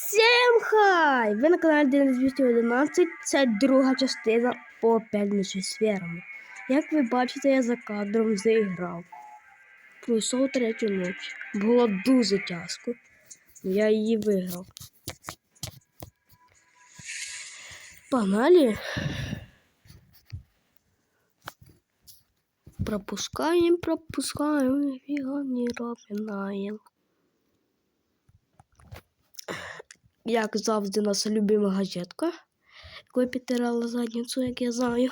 Всім хай! Ви на каналі Денис 211. Це друга частина по п'ятничі з вірами. Як ви бачите, я за кадром заіграв. Пройшов третю ніч. Було дуже тяжко. Я її виграв. Погнали. Пропускаем, пропускаем, фига не робимо. Як завжди, наша любима газетка, якою підтирала задницю, як я знаю.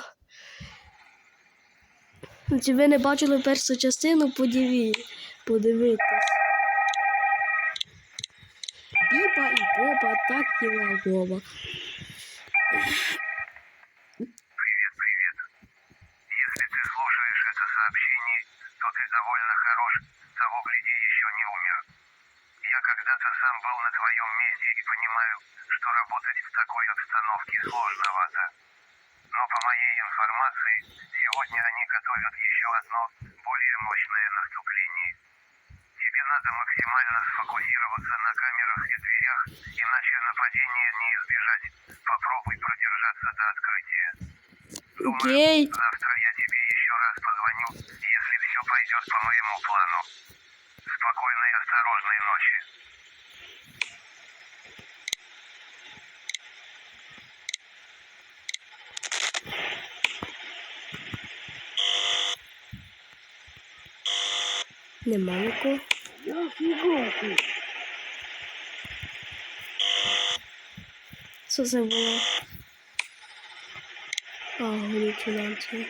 Чи ви не бачили першу частину, подиві... подивитись. Біба і Боба, так діла Боба. Если ты слушаешь это сообщение, то ты довольно хорош, того гляди еще не умер. Я когда-то сам был на твоем месте и понимаю, что работать в такой обстановке сложновато. Но по моей информации, сегодня они готовят еще одно, более мощное наступление. Тебе надо максимально сфокусироваться на камерах и дверях, иначе нападения не избежать. Попробуй продержаться до открытия. Окей. Завтра я тебе еще раз позвоню, если все пойдет по моему плану. Осторожной ночи. Нема нікого. Що це було? А, галюцинація.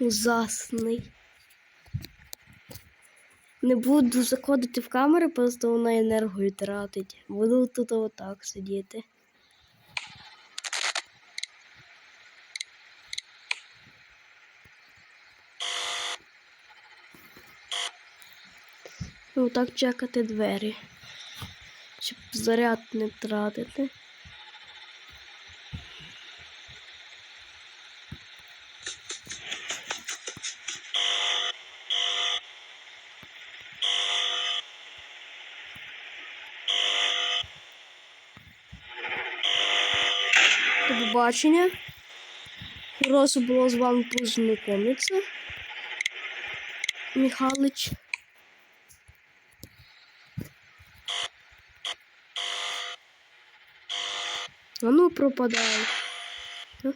Ужасний. Не буду заходити в камери, просто вона енергію тратить. Буду тут отак сидіти. Ну, так чекати двері. Щоб заряд не втратити. Побачення. Хорошо було з вами познайомитися. Михайлович. А ну пропадай. Ой.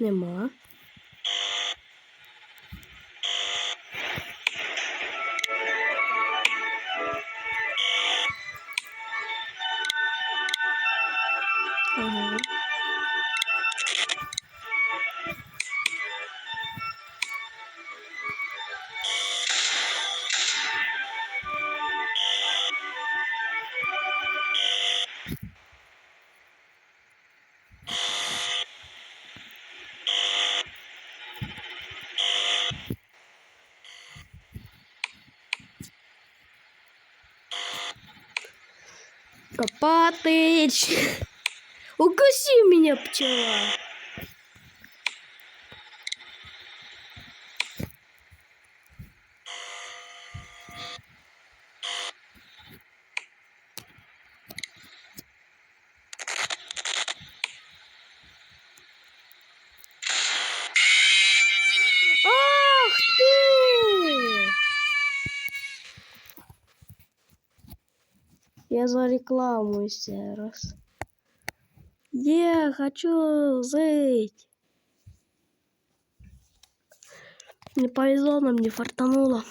Нема. Копатыч! Укуси меня, пчела! Я за рекламу еще раз. Я хочу жить. Не повезло нам, не фартануло.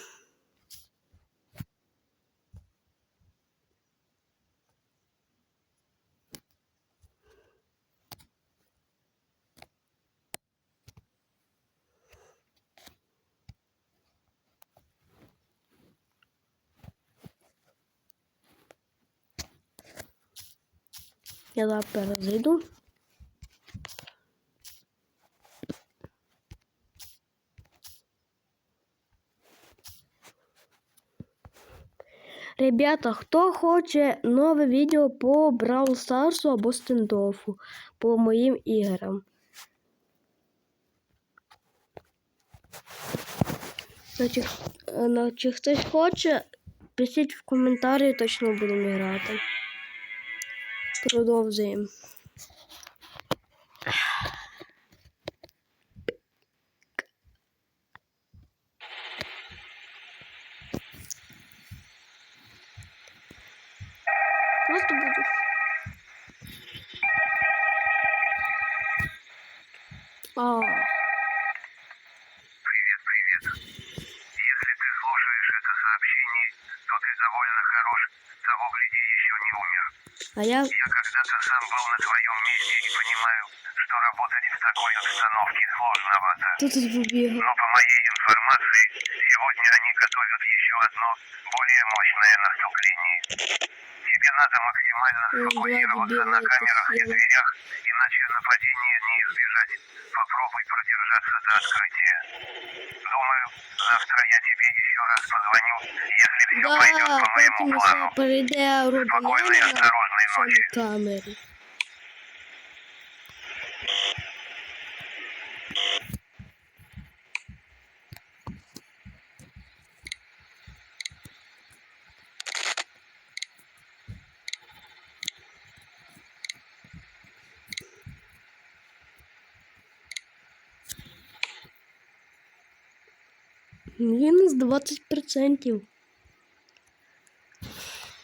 Я зараз перезайду. Ребята, хто хоче нове відео по Бравл Старсу або стендофу по моїм іграм? Значить, е, значить, хтось хоче, пишіть в коментарі, точно будемо грати. Продовжуємо. Просто буду. А, слушаешь это сообщение, то ты довольно хорош. Того гляди, еще не умер. а я... Я когда-то сам был на твоем месте и понимаю, что работать в такой обстановке сложновато. Тут. Но по моей информации, сегодня они готовят еще одно, более мощное наступление. Тебе надо максимально сфокусироваться на камерах и дверях, иначе нападения не избежать. Попробуй продержаться до открытия. Думаю, завтра я тебе Да, по моему потім плану. ще перейде Робіняна на осторожной Мінус 20%.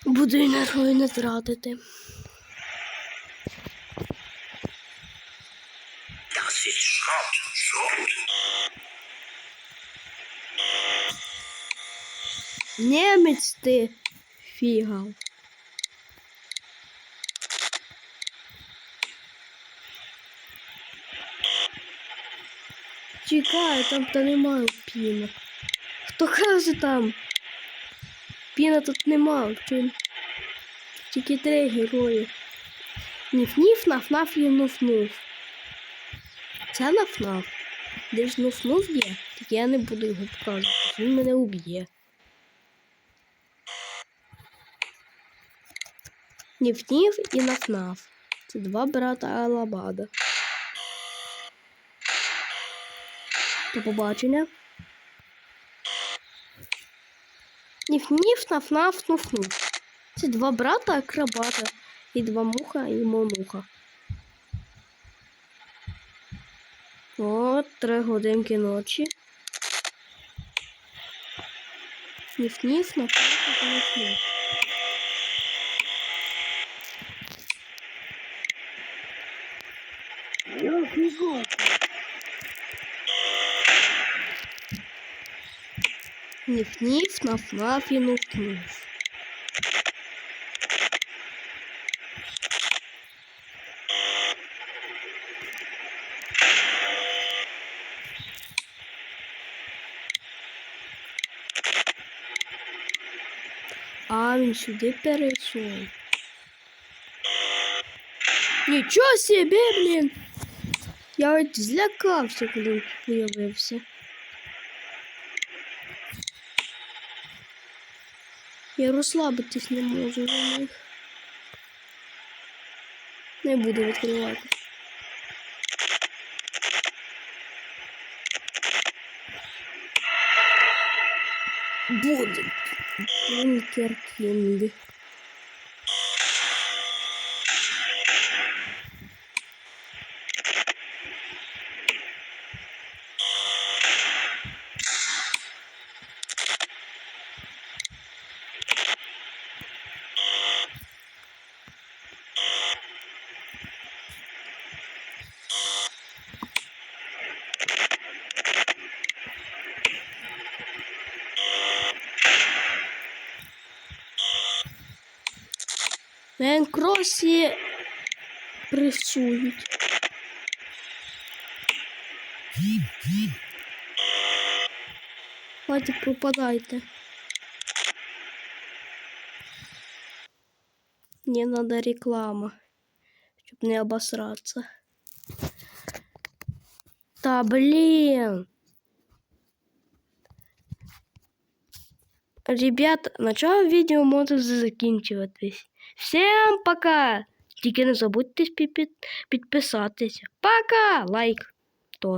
Буду енергою не тратити. Німець ти фігав. Чекай, там то немає піна. Хто каже там? Піна тут нема, тільки три герої. Ніф-ніф, наф-наф і нуф-нуф. Це наф-наф. Де ж нуф-нуф є, так я не буду його показувати, він мене уб'є. Ніф-ніф і наф-наф. Це два брата Алабада. До побачення. Ніф-ніф, наф-наф, нуф-нуф. Це два брата акробата. І два муха і момуха. От, три годинки ночі. Ніф-ніф, наф-наф, нуф-нуф. Ніф-ніф, наф-наф і нуф-нуф. А, він сюди перейшов. Нічого собі, блін! Я от злякався, коли він. Я розслабитись не можу на них. Не буду відкривати. Буде. Бункер Кінг. Мен кросі пресують. Хватит пропадайте. Мне надо реклама, чтобы не обосраться. Да блин. Ребята, на цьому відео може закінчуватись. Всім пока! Тільки не забудьте підписатися. Пока! Лайк!